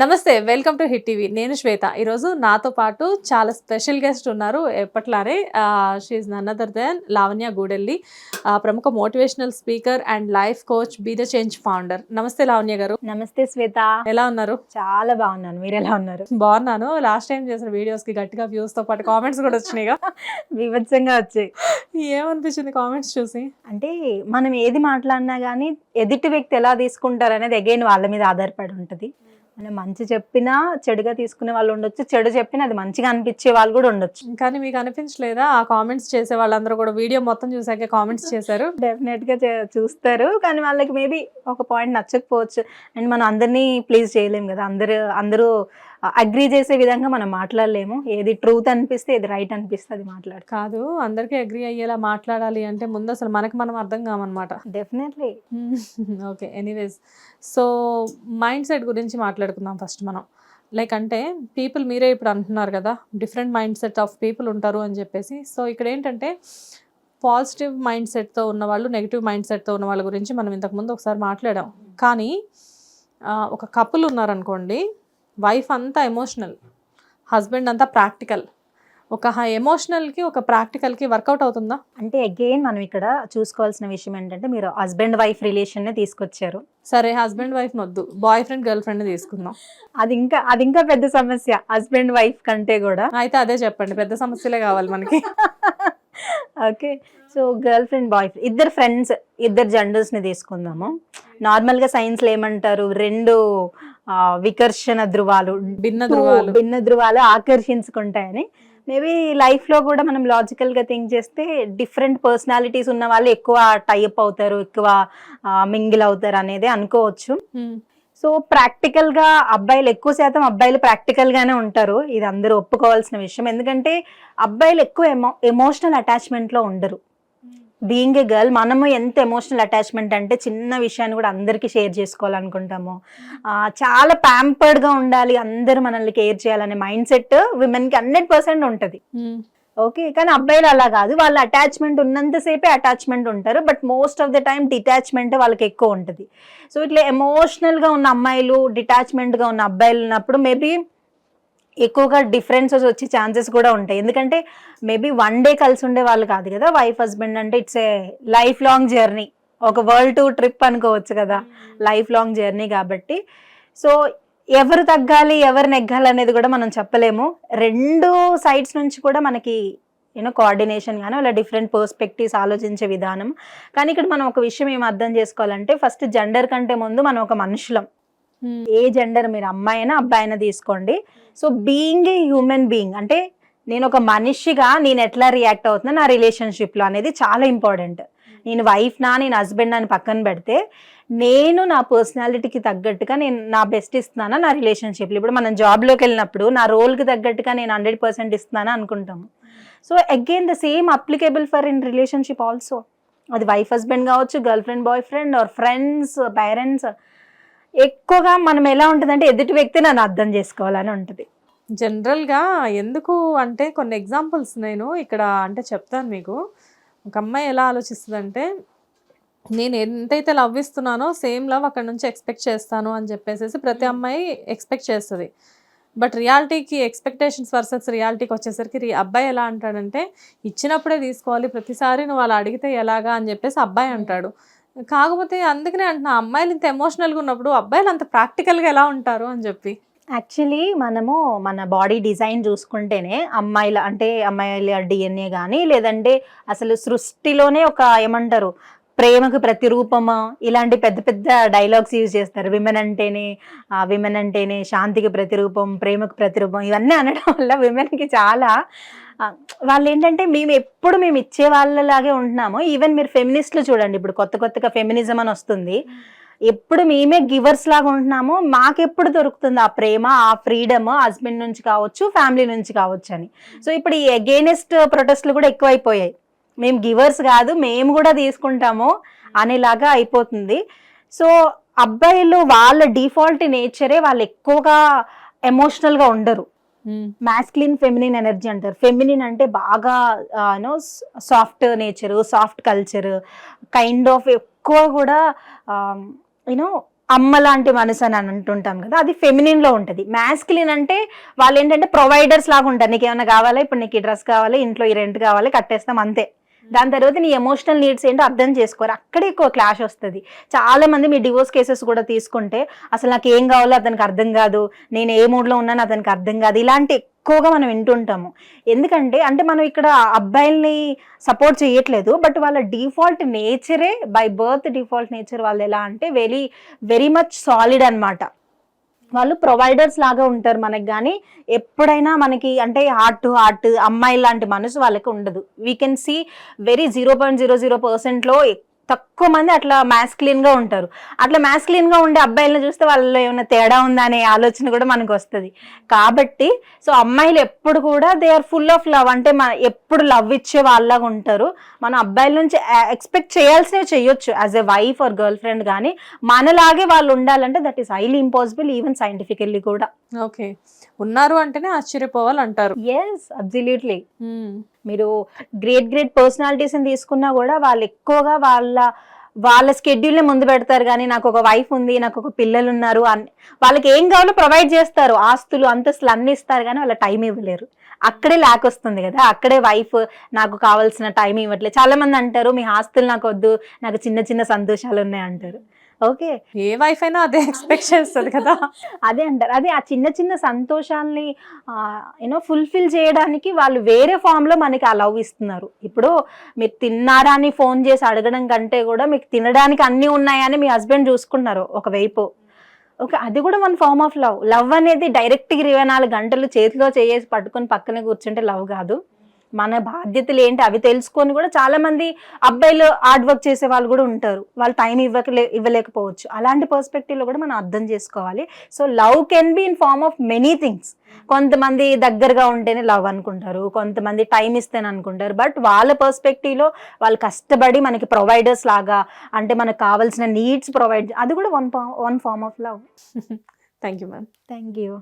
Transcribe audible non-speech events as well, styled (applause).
నమస్తే welcome to hit TV. నేను శ్వేత. ఈరోజు నాతో పాటు చాలా స్పెషల్ గెస్ట్ ఉన్నారు. ఎప్పట్లానే she none other than Lavanya Gudelli ప్రముఖ motivational speaker and life coach be the change founder నమస్తే లావణ్య గారు. నమస్తే శ్వేత. ఎలా ఉన్నారు? చాలా బాగున్నాను. మీరు ఎలా ఉన్నారు? బాగున్నాను. లాస్ట్ టైం చేసిన వీడియోస్కి గట్టిగా వ్యూస్తో పాటు కామెంట్స్ కూడా వచ్చినాయిగా. (laughs) విభత్సంగా వచ్చాయి. ఏమనిపించింది కామెంట్స్ చూసి? అంటే మనం ఏది మాట్లాడినా కానీ ఎదుటి వ్యక్తి ఎలా తీసుకుంటారు అనేది అగైన్ వాళ్ళ మీద ఆధారపడి ఉంటుంది. మనం మంచి చెప్పినా చెడుగా తీసుకునే వాళ్ళు ఉండొచ్చు చెడు చెప్పినా అది మంచిగా అనిపించే వాళ్ళు కూడా ఉండొచ్చు. కానీ మీకు అనిపించలేదా? ఆ కామెంట్స్ చేసే వాళ్ళందరూ కూడా వీడియో మొత్తం చూసాకే కామెంట్స్ చేశారు. డెఫినెట్గా చూస్తారు. కానీ వాళ్ళకి మేబీ ఒక పాయింట్ నచ్చకపోవచ్చు. అండ్ మనం అందరినీ ప్లీజ్ చేయలేము కదా. అందరూ అందరూ అగ్రి చేసే విధంగా మనం మాట్లాడలేము. ఏది ట్రూత్ అనిపిస్తే ఏది రైట్ అనిపిస్తే అది మాట్లాడతాం. కాదు అందరికీ అగ్రి అయ్యేలా మాట్లాడాలి అంటే ముందు అసలు మనకి మనం అర్థం కామన్నమాట. Definitely okay anyways so mindset గురించి మాట్లాడుకుందాం ఫస్ట్ మనం. లైక్ అంటే పీపుల్ మీరే ఇప్పుడు అంటున్నారు కదా different mind set of people ఉంటారు అని చెప్పేసి. సో ఇక్కడ ఏంటంటే పాజిటివ్ మైండ్ సెట్తో ఉన్న వాళ్ళు నెగిటివ్ మైండ్ సెట్తో ఉన్న వాళ్ళ గురించి మనం ఇంతకుముందు ఒకసారి మాట్లాడాం. కానీ ఒక కపుల్ ఉన్నారనుకోండి వైఫ్ అంతా ఎమోషనల్ హస్బెండ్ అంతా ప్రాక్టికల్. ఒక ఎమోషనల్కి ఒక ప్రాక్టికల్కి వర్కౌట్ అవుతుందా? అంటే అగైన్ మనం ఇక్కడ చూసుకోవాల్సిన విషయం ఏంటంటే మీరు హస్బెండ్ వైఫ్ రిలేషన్ నే తీసుకొచ్చారు. సరే హస్బెండ్ వైఫ్ వద్దు బాయ్ ఫ్రెండ్ గర్ల్ ఫ్రెండ్ తీసుకుందాం. అది ఇంకా అది ఇంకా పెద్ద సమస్య. హస్బెండ్ వైఫ్ కంటే కూడా. అయితే అదే చెప్పండి. పెద్ద సమస్యలే కావాలి మనకి. (laughs) Okay. So girl friend boy friend ఇద్దరు ఫ్రెండ్స్ ఇద్దరు జెండర్స్ని తీసుకుందాము. నార్మల్గా సైన్స్లో ఏమంటారు? రెండు వికర్షణ ధృవాలు. భిన్న ధృవాలు. భిన్న ధృవాలు ఆకర్షించుకుంటాయని. మేబీ లైఫ్లో కూడా మనం లాజికల్గా థింక్ చేస్తే డిఫరెంట్ పర్సనాలిటీస్ ఉన్న వాళ్ళు ఎక్కువ టైప్ అవుతారు ఎక్కువ మింగిల్ అవుతారు అనేది అనుకోవచ్చు. సో ప్రాక్టికల్గా అబ్బాయిలు ఎక్కువ శాతం అబ్బాయిలు ప్రాక్టికల్ గానే ఉంటారు. ఇది అందరూ ఒప్పుకోవాల్సిన విషయం. ఎందుకంటే అబ్బాయిలు ఎక్కువ ఎమో ఎమోషనల్ అటాచ్మెంట్లో ఉండరు. బీయింగ్ ఏ గర్ల్ మనము ఎంత ఎమోషనల్ అటాచ్మెంట్ అంటే చిన్న విషయాన్ని కూడా అందరికీ షేర్ చేసుకోవాలనుకుంటాము. చాలా ప్యాంపర్డ్గా ఉండాలి అందరూ మనల్ని కేర్ చేయాలనే మైండ్ సెట్ విమెన్కి హండ్రెడ్ పర్సెంట్ ఉంటది. ఓకే కానీ అబ్బాయిలు అలా కాదు వాళ్ళ అటాచ్మెంట్ ఉన్నంతసేపే అటాచ్మెంట్ ఉంటారు but most of the time detachment వాళ్ళకి ఎక్కువ ఉంటుంది. సో ఇట్లా ఎమోషనల్గా ఉన్న అమ్మాయిలు డిటాచ్మెంట్గా ఉన్న అబ్బాయిలు ఉన్నప్పుడు మేబీ ఎక్కువగా డిఫరెన్సెస్ వచ్చే ఛాన్సెస్ కూడా ఉంటాయి. ఎందుకంటే మేబీ వన్ డే కలిసి ఉండే వాళ్ళు కాదు కదా వైఫ్ హస్బెండ్ అంటే it's a life long journey ఒక వరల్డ్ టూర్ ట్రిప్ అనుకోవచ్చు కదా లైఫ్ లాంగ్ జర్నీ కాబట్టి. సో ఎవరు తగ్గాలి ఎవరు నెగ్గాలి అనేది కూడా మనం చెప్పలేము. రెండు సైడ్స్ నుంచి కూడా మనకి యూనో కోఆర్డినేషన్ కానీ అలా డిఫరెంట్ పర్స్పెక్టివ్స్ ఆలోచించే విధానం. కానీ ఇక్కడ మనం ఒక విషయం ఏం అర్థం చేసుకోవాలంటే ఫస్ట్ జెండర్ కంటే ముందు మనం ఒక మనుషులం. ఏ జెండర్ మీరు అమ్మాయి అయినా అబ్బాయి అయినా తీసుకోండి. So being a human being అంటే నేను ఒక మనిషిగా నేను ఎట్లా రియాక్ట్ అవుతున్నా నా రిలేషన్షిప్లో అనేది చాలా ఇంపార్టెంట్ నేను వైఫ్ నా నేను హస్బెండ్ అని పక్కన పెడితే నేను నా పర్సనాలిటీకి తగ్గట్టుగా నేను నా బెస్ట్ ఇస్తున్నానా నా రిలేషన్షిప్లో ఇప్పుడు మనం జాబ్లోకి వెళ్ళినప్పుడు నా రోల్కి తగ్గట్టుగా నేను హండ్రెడ్ పర్సెంట్ ఇస్తున్నానా అనుకుంటాము. So again the same applicable for in relationship also అది వైఫ్ హస్బెండ్ కావచ్చు girlfriend boyfriend or friends parents ఎక్కువగా మనం ఎలా ఉంటుందంటే ఎదుటి వ్యక్తి నన్ను అర్థం చేసుకోవాలని ఉంటుంది. జనరల్గా ఎందుకు అంటే కొన్ని ఎగ్జాంపుల్స్ నేను ఇక్కడ అంటే చెప్తాను మీకు. ఒక అమ్మాయి ఎలా ఆలోచిస్తుందంటే నేను ఎంతైతే లవ్ ఇస్తున్నానో సేమ్ లవ్ అక్కడ నుంచి ఎక్స్పెక్ట్ చేస్తాను అని చెప్పేసి ప్రతి అమ్మాయి ఎక్స్పెక్ట్ చేస్తుంది. బట్ రియాలిటీకి ఎక్స్పెక్టేషన్స్ వర్సెస్ రియాలిటీకి వచ్చేసరికి రి- అబ్బాయి ఎలా అంటాడంటే ఇచ్చినప్పుడే తీసుకోవాలి ప్రతిసారి నువ్వు అలా అడిగితే ఎలాగా అని చెప్పేసి అబ్బాయి అంటాడు. కాకపోతే అందుకనే అంటున్నా అమ్మాయిలు ఇంత ఎమోషనల్గా ఉన్నప్పుడు అబ్బాయిలు అంత ప్రాక్టికల్గా ఎలా ఉంటారు అని చెప్పి. యాక్చువల్లీ మనము మన బాడీ డిజైన్ చూసుకుంటేనే అమ్మాయిల అంటే అమ్మాయిల డిఎన్ఏ కానీ లేదంటే అసలు సృష్టిలోనే ఒక ఏమంటారు ప్రేమకు ప్రతిరూపమా? ఇలాంటి పెద్ద పెద్ద డైలాగ్స్ యూజ్ చేస్తారు. విమెన్ అంటేనే విమెన్ అంటేనే శాంతికి ప్రతిరూపం ప్రేమకు ప్రతిరూపం ఇవన్నీ అనడం వల్ల విమెన్కి చాలా వాళ్ళు ఏంటంటే మేము ఎప్పుడు మేము ఇచ్చే వాళ్ళలాగే ఉంటున్నాము. ఈవెన్ మీరు ఫెమినిస్ట్లు చూడండి. ఇప్పుడు కొత్త కొత్తగా ఫెమినిజం అని వస్తుంది. ఎప్పుడు మేమే గివర్స్ లాగా ఉంటున్నాము. మాకెప్పుడు దొరుకుతుంది ఆ ప్రేమ ఆ ఫ్రీడమ్ హస్బెండ్ నుంచి కావచ్చు ఫ్యామిలీ నుంచి కావచ్చు అని. సో ఇప్పుడు ఈ అగేనెస్ట్ ప్రొటెస్ట్లు కూడా ఎక్కువైపోయాయి. మేము గివర్స్ కాదు మేము కూడా తీసుకుంటాము అనేలాగా అయిపోతుంది. సో అబ్బాయిలు వాళ్ళ డిఫాల్ట్ నేచరే వాళ్ళు ఎక్కువగా ఎమోషనల్గా ఉండరు. మాస్క్లిన్ ఫెమినిన్ ఎనర్జీ అంటారు. ఫెమినిన్ అంటే బాగా you know soft nature soft culture kind of ఎక్కువ కూడా యూనో అమ్మ లాంటి మనసు అని అంటుంటాం కదా అది ఫెమినిన్లో ఉంటది. మ్యాస్కిలిన్ అంటే వాళ్ళు ఏంటంటే ప్రొవైడర్స్ లాగా ఉంటారు. నీకు ఏమైనా కావాలా? ఇప్పుడు నీకు ఈ డ్రెస్ కావాలి ఇంట్లో ఈ రెంట్ కావాలి కట్టేస్తాం అంతే. దాని తర్వాత నీ ఎమోషనల్ నీడ్స్ ఏంటో అర్థం చేసుకోరు. అక్కడే ఎక్కువ క్లాష్ వస్తుంది. చాలా మంది మీ డివోర్స్ కేసెస్ కూడా తీసుకుంటే అసలు నాకు ఏం కావాలో అతనికి అర్థం కాదు. నేను ఏ మూడ్లో ఉన్నానో అతనికి అర్థం కాదు. ఇలాంటి ఎక్కువగా మనం వింటుంటాము. ఎందుకంటే అంటే మనం ఇక్కడ అబ్బాయిల్ని సపోర్ట్ చేయట్లేదు. బట్ వాళ్ళ డిఫాల్ట్ నేచరే బై బర్త్ డిఫాల్ట్ నేచర్ వాళ్ళు ఎలా అంటే వెరీ వెరీ మచ్ సాలిడ్ అనమాట వాళ్ళు ప్రొవైడర్స్ లాగా ఉంటారు మనకి కానీ ఎప్పుడైనా మనకి అంటే హార్ట్ టు హార్ట్ అమ్మాయి లాంటి మనసు వాళ్ళకి ఉండదు. We can see very zero point zero zero పర్సెంట్లో తక్కువ మంది అట్లా మ్యాస్క్లీన్గా గా ఉంటారు. అట్లా మ్యాస్క్లీన్గా గా ఉండే అబ్బాయిలను చూస్తే వాళ్ళలో ఏమైనా తేడా ఉందా అనే ఆలోచన కూడా మనకు వస్తుంది. కాబట్టి సో అమ్మాయిలు ఎప్పుడు కూడా they are full of love అంటే మన ఎప్పుడు లవ్ ఇచ్చే వాళ్ళలాగా ఉంటారు. మన అబ్బాయిల నుంచి ఎక్స్పెక్ట్ చేయాల్సినవి చేయొచ్చు as a wife or girlfriend కానీ మనలాగే వాళ్ళు ఉండాలంటే that is highly impossible even scientifically కూడా. ఓకే. ఉన్నారు అంటేనే ఆశ్చర్యపోవాలి అంటారు ఎస్ అబ్జల్యూట్లీ మీరు గ్రేట్ గ్రేట్ పర్సనాలిటీస్ని తీసుకున్నా కూడా వాళ్ళు ఎక్కువగా వాళ్ళ వాళ్ళ స్కెడ్యూల్ని ముందు పెడతారు. కానీ నాకు ఒక వైఫ్ ఉంది నాకు ఒక పిల్లలు ఉన్నారు అని వాళ్ళకి ఏం కావాలో ప్రొవైడ్ చేస్తారు. ఆస్తులు అంతస్తులు అన్ని ఇస్తారు కానీ వాళ్ళ టైం ఇవ్వలేరు. అక్కడే ల్యాక్ వస్తుంది కదా. అక్కడే వైఫ్ నాకు కావాల్సిన టైం ఇవ్వట్లేదు. చాలా మంది అంటారు మీ ఆస్తులు నాకు వద్దు నాకు చిన్న చిన్న సంతోషాలు ఉన్నాయి అంటారు. ఓకే. ఏ వైఫ్ అయినా అదే ఎక్స్పెక్ట్ చేస్తుంది కదా. (laughs) అదే అంటారు. అదే ఆ చిన్న చిన్న సంతోషాల్ని యూనో ఫుల్ఫిల్ చేయడానికి వాళ్ళు వేరే form లో మనకి ఆ లవ్ ఇస్తున్నారు. ఇప్పుడు మీరు తిన్నారా అని ఫోన్ చేసి అడగడం కంటే కూడా మీకు తినడానికి అన్నీ ఉన్నాయని మీ హస్బెండ్ చూసుకున్నారు ఒకవైపు. ఓకే అది కూడా one form of love love అనేది డైరెక్ట్గా ఇరవై నాలుగు గంటలు చేతిలో చేసి పట్టుకొని పక్కనే కూర్చుంటే లవ్ కాదు. మన బాధ్యతలు ఏంటి అవి తెలుసుకొని కూడా చాలా మంది అబ్బాయిలు హార్డ్ వర్క్ చేసే వాళ్ళు కూడా ఉంటారు. వాళ్ళు టైం ఇవ్వకలే ఇవ్వలేకపోవచ్చు. అలాంటి perspective లో కూడా మనం అర్థం చేసుకోవాలి. So love can be in form of many things కొంతమంది దగ్గరగా ఉంటేనే లవ్ అనుకుంటారు. కొంతమంది టైం ఇస్తేనే అనుకుంటారు. బట్ వాళ్ళ perspective లో వాళ్ళు కష్టపడి మనకి ప్రొవైడర్స్ లాగా అంటే మనకు కావాల్సిన నీడ్స్ ప్రొవైడ్ అది కూడా one one form of love thank you ma'am thank you